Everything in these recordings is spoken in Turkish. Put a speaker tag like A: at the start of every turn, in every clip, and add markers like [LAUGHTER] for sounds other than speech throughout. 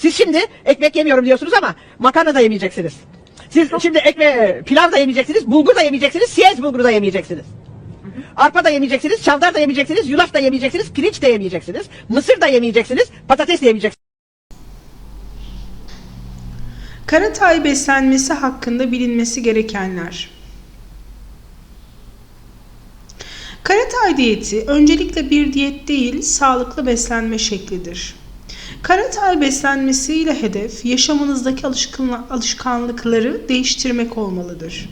A: Siz şimdi ekmek yemiyorum diyorsunuz ama makarna da yemeyeceksiniz. Siz şimdi ekme pilav da yemeyeceksiniz, bulgur da yemeyeceksiniz, siyez bulguru da yemeyeceksiniz. Arpa da yemeyeceksiniz, çavdar da yemeyeceksiniz, yulaf da yemeyeceksiniz, pirinç de yemeyeceksiniz, mısır da yemeyeceksiniz, patates de yemeyeceksiniz.
B: Karatay beslenmesi hakkında bilinmesi gerekenler. Karatay diyeti öncelikle bir diyet değil, sağlıklı beslenme şeklidir. Karatay beslenmesiyle hedef yaşamınızdaki alışkanlıkları değiştirmek olmalıdır.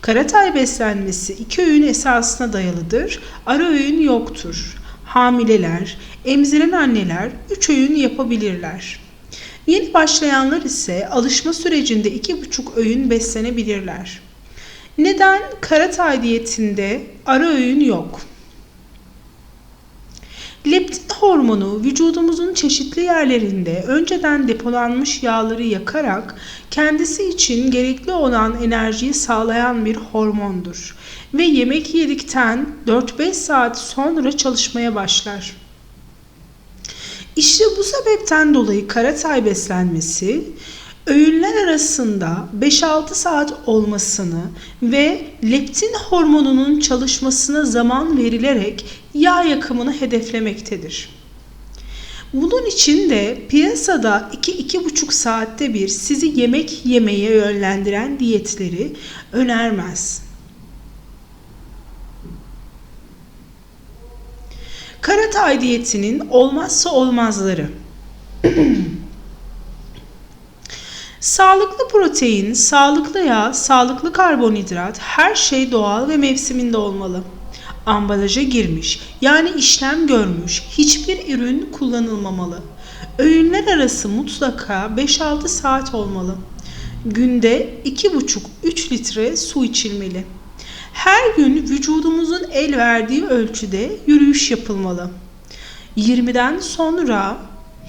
B: Karatay beslenmesi iki öğün esasına dayalıdır. Ara öğün yoktur. Hamileler, emziren anneler üç öğün yapabilirler. Yeni başlayanlar ise alışma sürecinde iki buçuk öğün beslenebilirler. Neden Karatay diyetinde ara öğün yok? Leptin hormonu vücudumuzun çeşitli yerlerinde önceden depolanmış yağları yakarak kendisi için gerekli olan enerjiyi sağlayan bir hormondur ve yemek yedikten 4-5 saat sonra çalışmaya başlar. İşte bu sebepten dolayı karatay beslenmesi öğünler arasında 5-6 saat olmasını ve leptin hormonunun çalışmasına zaman verilerek yağ yakımını hedeflemektedir. Bunun için de piyasada 2-2,5 saatte bir sizi yemek yemeye yönlendiren diyetleri önermez. Karatay diyetinin olmazsa olmazları. [CLEARS THROAT] Sağlıklı protein, sağlıklı yağ, sağlıklı karbonhidrat her şey doğal ve mevsiminde olmalı. Ambalaja girmiş yani işlem görmüş hiçbir ürün kullanılmamalı. Öğünler arası mutlaka 5-6 saat olmalı. Günde 2,5-3 litre su içilmeli. Her gün vücudumuzun el verdiği ölçüde yürüyüş yapılmalı. 20'den sonra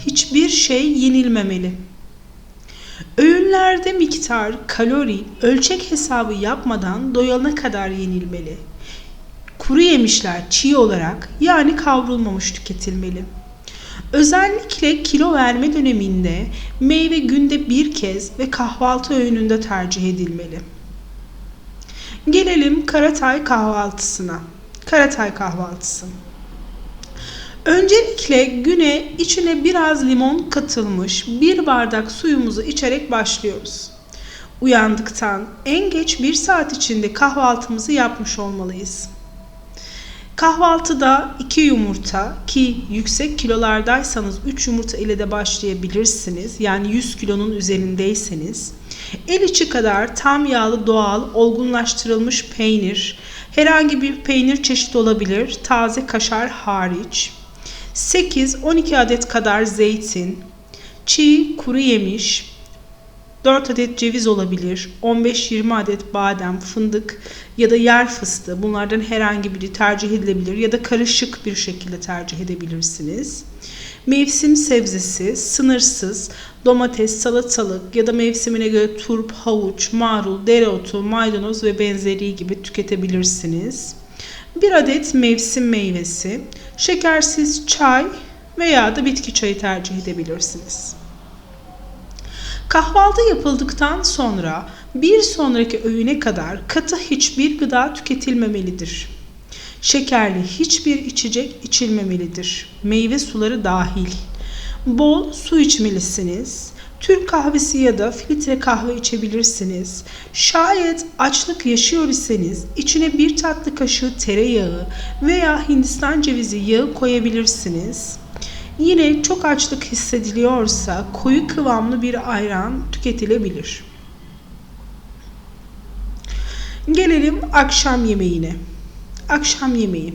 B: hiçbir şey yenilmemeli. Öğünlerde miktar, kalori, ölçek hesabı yapmadan doyana kadar yenilmeli. Kuru yemişler çiğ olarak yani kavrulmamış tüketilmeli. Özellikle kilo verme döneminde meyve günde bir kez ve kahvaltı öğününde tercih edilmeli. Gelelim Karatay kahvaltısına. Karatay kahvaltısı. Öncelikle güne içine biraz limon katılmış bir bardak suyumuzu içerek başlıyoruz. Uyandıktan en geç bir saat içinde kahvaltımızı yapmış olmalıyız. Kahvaltıda 2 yumurta ki yüksek kilolardaysanız 3 yumurta ile de başlayabilirsiniz. Yani 100 kilonun üzerindeyseniz. El içi kadar tam yağlı doğal olgunlaştırılmış peynir, herhangi bir peynir çeşidi olabilir, taze kaşar hariç. 8-12 adet kadar zeytin, çiğ kuru yemiş, 4 adet ceviz olabilir, 15-20 adet badem, fındık ya da yer fıstığı bunlardan herhangi biri tercih edilebilir ya da karışık bir şekilde tercih edebilirsiniz. Mevsim sebzesi, sınırsız, domates, salatalık ya da mevsimine göre turp, havuç, marul, dereotu, maydanoz ve benzeri gibi tüketebilirsiniz. Bir adet mevsim meyvesi, şekersiz çay veya da bitki çayı tercih edebilirsiniz. Kahvaltı yapıldıktan sonra bir sonraki öğüne kadar katı hiçbir gıda tüketilmemelidir. Şekerli hiçbir içecek içilmemelidir. Meyve suları dahil. Bol su içmelisiniz. Türk kahvesi ya da filtre kahve içebilirsiniz. Şayet açlık yaşıyor iseniz içine bir tatlı kaşığı tereyağı veya Hindistan cevizi yağı koyabilirsiniz. Yine çok açlık hissediliyorsa koyu kıvamlı bir ayran tüketilebilir. Gelelim akşam yemeğine. Akşam yemeği.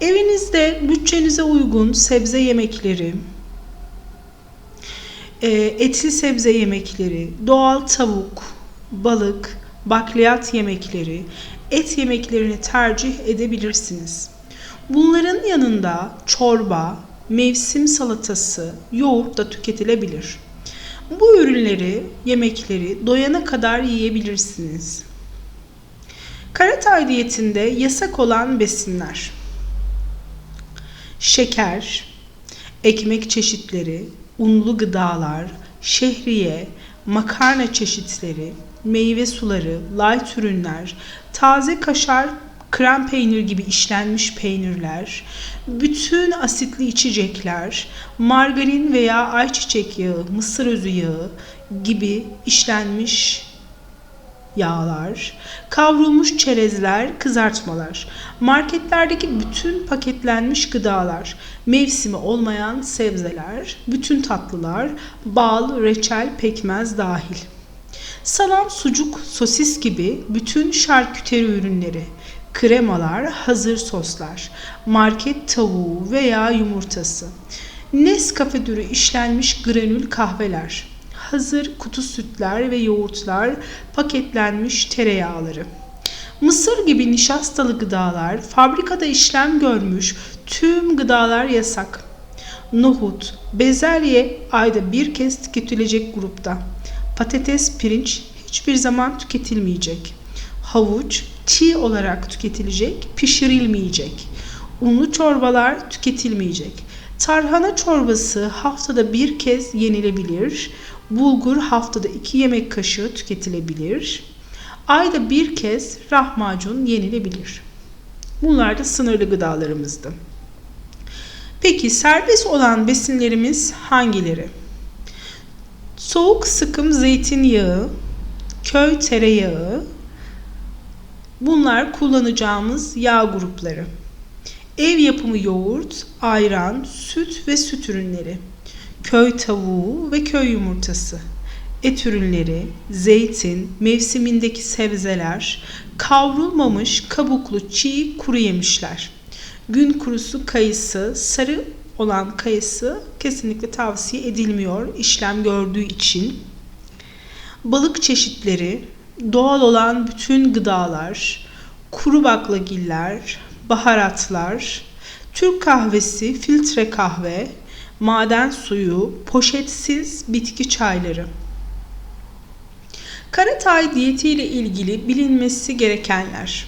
B: Evinizde bütçenize uygun sebze yemekleri, e, etli sebze yemekleri, doğal tavuk, balık, bakliyat yemekleri, et yemeklerini tercih edebilirsiniz. Bunların yanında çorba, mevsim salatası, yoğurt da tüketilebilir. Bu ürünleri, yemekleri doyana kadar yiyebilirsiniz. Karatay diyetinde yasak olan besinler. Şeker, ekmek çeşitleri, unlu gıdalar, şehriye, makarna çeşitleri, meyve suları, light ürünler, taze kaşar, krem peynir gibi işlenmiş peynirler, bütün asitli içecekler, margarin veya ayçiçek yağı, mısır özü yağı gibi işlenmiş yağlar, kavrulmuş çerezler, kızartmalar, marketlerdeki bütün paketlenmiş gıdalar, mevsimi olmayan sebzeler, bütün tatlılar, bal, reçel, pekmez dahil. Salam, sucuk, sosis gibi bütün şarküteri ürünleri, kremalar, hazır soslar, market tavuğu veya yumurtası, Nescafe türü işlenmiş granül kahveler, hazır kutu sütler ve yoğurtlar, paketlenmiş tereyağları. Mısır gibi nişastalı gıdalar, fabrikada işlem görmüş tüm gıdalar yasak. Nohut, bezelye ayda bir kez tüketilecek grupta. Patates, pirinç hiçbir zaman tüketilmeyecek. Havuç çiğ olarak tüketilecek, pişirilmeyecek. Unlu çorbalar tüketilmeyecek. Tarhana çorbası haftada bir kez yenilebilir. Bulgur haftada iki yemek kaşığı tüketilebilir. Ayda bir kez lahmacun yenilebilir. Bunlar da sınırlı gıdalarımızdı. Peki serbest olan besinlerimiz hangileri? Soğuk sıkım zeytinyağı, köy tereyağı, bunlar kullanacağımız yağ grupları. Ev yapımı yoğurt, ayran, süt ve süt ürünleri, köy tavuğu ve köy yumurtası, et ürünleri, zeytin, mevsimindeki sebzeler, kavrulmamış kabuklu çiğ kuru yemişler, gün kurusu kayısı, sarı olan kayısı kesinlikle tavsiye edilmiyor işlem gördüğü için. Balık çeşitleri, doğal olan bütün gıdalar, kuru baklagiller, baharatlar, Türk kahvesi, filtre kahve, maden suyu, poşetsiz bitki çayları. Karatay diyeti ile ilgili bilinmesi gerekenler.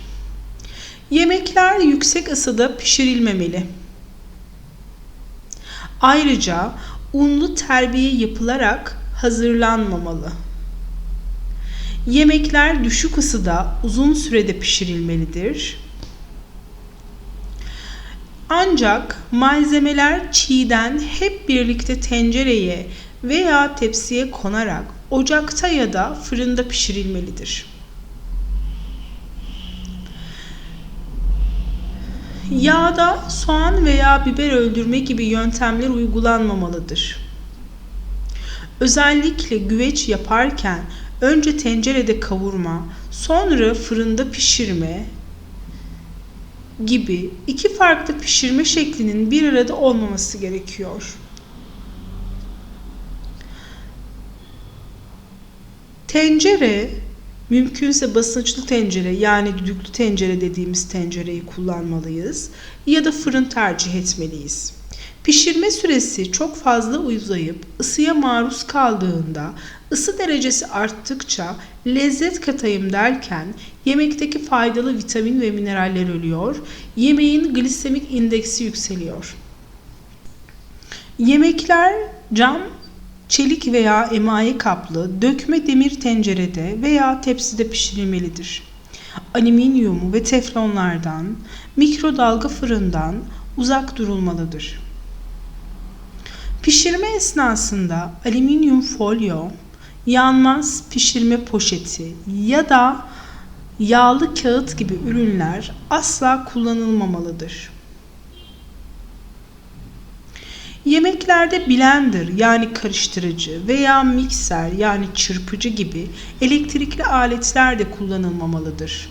B: Yemekler yüksek ısıda pişirilmemeli. Ayrıca unlu terbiye yapılarak hazırlanmamalı. Yemekler düşük ısıda uzun sürede pişirilmelidir. Ancak malzemeler çiğden hep birlikte tencereye veya tepsiye konarak ocakta ya da fırında pişirilmelidir. Yağda soğan veya biber öldürme gibi yöntemler uygulanmamalıdır. Özellikle güveç yaparken önce tencerede kavurma, sonra fırında pişirme gibi iki farklı pişirme şeklinin bir arada olmaması gerekiyor. Tencere mümkünse basınçlı tencere yani düdüklü tencere dediğimiz tencereyi kullanmalıyız ya da fırın tercih etmeliyiz. Pişirme süresi çok fazla uzayıp ısıya maruz kaldığında ısı derecesi arttıkça lezzet katayım derken yemekteki faydalı vitamin ve mineraller ölüyor, yemeğin glisemik indeksi yükseliyor. Yemekler cam, çelik veya emaye kaplı, dökme demir tencerede veya tepside pişirilmelidir. Alüminyum ve teflonlardan, mikrodalga fırından uzak durulmalıdır. Pişirme esnasında alüminyum folyo, yanmaz pişirme poşeti ya da yağlı kağıt gibi ürünler asla kullanılmamalıdır. Yemeklerde blender yani karıştırıcı veya mikser yani çırpıcı gibi elektrikli aletler de kullanılmamalıdır.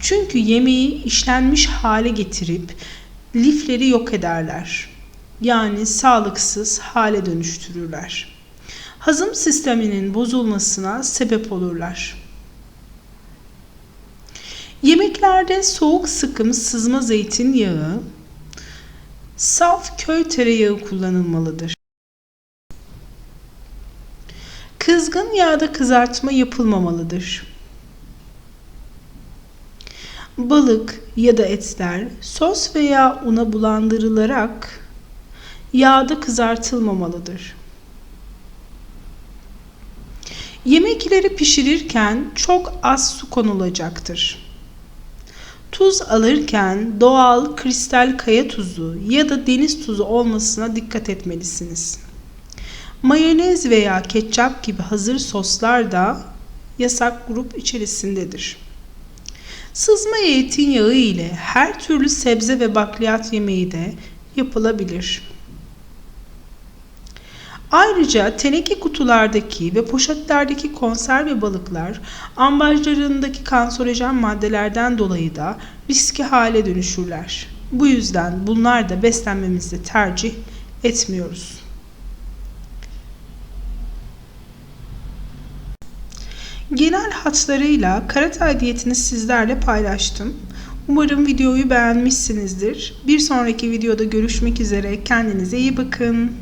B: Çünkü yemeği işlenmiş hale getirip lifleri yok ederler. Yani sağlıksız hale dönüştürürler. Hazım sisteminin bozulmasına sebep olurlar. Yemeklerde soğuk sıkım sızma zeytinyağı, Saf köy tereyağı kullanılmalıdır. Kızgın yağda kızartma yapılmamalıdır. Balık ya da etler sos veya una bulandırılarak yağda kızartılmamalıdır. Yemekleri pişirirken çok az su konulacaktır. Tuz alırken doğal kristal kaya tuzu ya da deniz tuzu olmasına dikkat etmelisiniz. Mayonez veya ketçap gibi hazır soslar da yasak grup içerisindedir. Sızma zeytinyağı ile her türlü sebze ve bakliyat yemeği de yapılabilir. Ayrıca teneke kutulardaki ve poşetlerdeki konserve balıklar ambalajlarındaki kanserojen maddelerden dolayı da riski hale dönüşürler. Bu yüzden bunlar da beslenmemizde tercih etmiyoruz. Genel hatlarıyla Karatay diyetini sizlerle paylaştım. Umarım videoyu beğenmişsinizdir. Bir sonraki videoda görüşmek üzere. Kendinize iyi bakın.